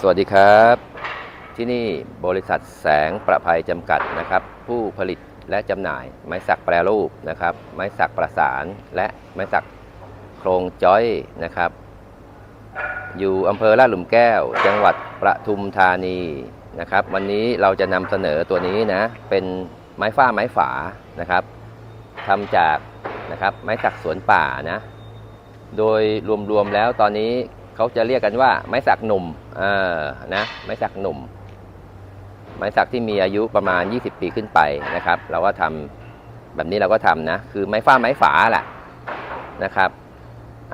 สวัสดีครับ ที่นี่บริษัทแสงประภัยจำกัดนะครับ ผู้ผลิตและจำหน่ายไม้สักแปรรูปนะครับ ไม้สักประสานและไม้สักโครงจ้อยนะครับ อยู่อำเภอลาดหลุมแก้ว จังหวัดประทุมธานีนะครับ วันนี้เราจะนำเสนอตัวนี้นะ เป็นไม้ฝ้าไม้ฝานะครับทำจากนะครับไม้สักสวนป่านะ โดยรวมๆแล้วตอนนี้ เขาจะเรียกกันว่า ไม้สักหนุ่มนะ ไม้สักหนุ่ม ไม้สักที่มีอายุประมาณ 20 ปีขึ้นไปนะครับ เราก็ทำแบบนี้เราก็ทำนะ คือไม้ฝ้าไม้ฝาแหละนะครับ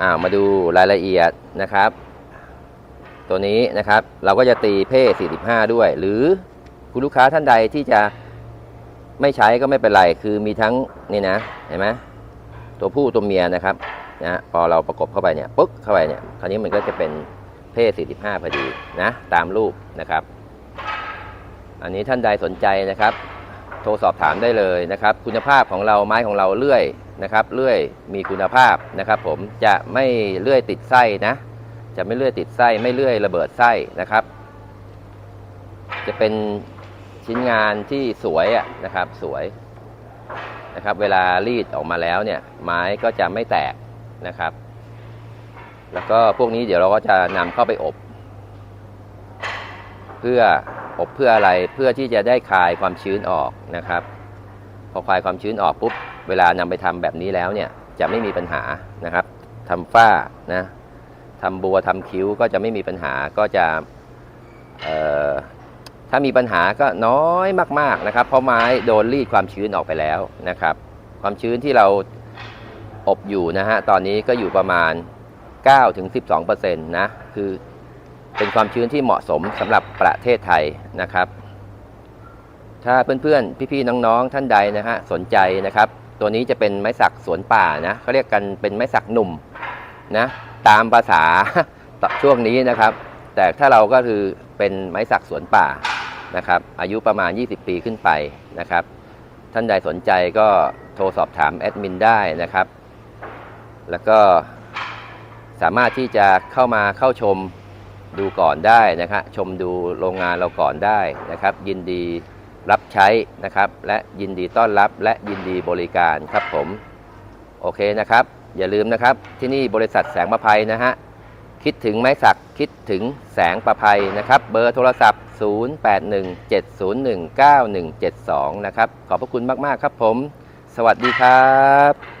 อ่ามาดูรายละเอียดนะครับ ตัวนี้นะครับ เราก็จะตีเพ่45 ด้วย หรือคุณลูกค้าท่านใดที่จะไม่ใช้ก็ไม่เป็นไร คือมีทั้งนี่นะ เห็นไหมตัวผู้ตัวเมียนะครับ นะพอเราประกบเข้าไปเนี่ยปึ๊กเข้าไปเนี่ยคราวนี้มันก็จะเป็นเพ่45 พอดีนะตามรูปนะครับ อันนี้ท่านใดสนใจนะครับ โทรสอบถามได้เลยนะครับ คุณภาพของเราไม้ของเราเลื่อยนะครับเลื่อยมีคุณภาพนะครับ ผมจะไม่เลื่อยติดไส้นะ จะไม่เลื่อยติดไส้ไม่เลื่อยระเบิดไส้นะครับ จะเป็นชิ้นงานที่สวยอะนะครับสวยนะครับ เวลารีดออกมาแล้วเนี่ย ไม้ก็จะไม่แตก นะครับ แล้วก็พวกนี้เดี๋ยวเราก็จะนำเข้าไปอบ เพื่ออบเพื่ออะไรเพื่อที่จะได้คลายความชื้นออกนะครับ พอคลายความชื้นออกปุ๊บเวลานำไปทำแบบนี้แล้วเนี่ยจะไม่มีปัญหานะครับทำฝ้านะทำบัวทำคิ้วก็จะไม่มีปัญหาก็จะถ้ามีปัญหาก็น้อยมาก ๆนะครับ เพราะไม้โดนรีดความชื้นออกไปแล้วนะครับ ความชื้นที่เรา อบอยู่นะฮะ ตอนนี้ก็อยู่ประมาณ 9-12%นะ คือเป็นความชื้นที่เหมาะสมสำหรับประเทศไทยนะครับ ถ้าเพื่อนๆ พี่ๆ น้องๆ ท่านใดนะฮะ สนใจนะครับ ตัวนี้จะเป็นไม้สักสวนป่านะเขาเรียกกันเป็นไม้สักหนุ่มนะ ตามภาษาช่วงนี้นะครับ แต่ถ้าเราก็คือเป็นไม้สักสวนป่านะครับ อายุประมาณ 20 ปีขึ้นไปนะครับ ท่านใดสนใจก็โทรสอบถามแอดมินได้นะครับ แล้วก็สามารถที่จะเข้ามาเข้าชมดูก่อนได้นะครับชมดูโรงงานเราก่อนได้นะครับ ยินดีรับใช้นะครับ และยินดีต้อนรับและยินดีบริการครับผม โอเคนะครับ อย่าลืมนะครับที่นี่บริษัทแสงประภัยนะฮะคิดถึงไม้สักคิดถึงแสงประภัยนะครับ เบอร์โทรศัพท์ 0817019172 นะครับ ขอบพระคุณมาก ๆ ครับผม สวัสดีครับ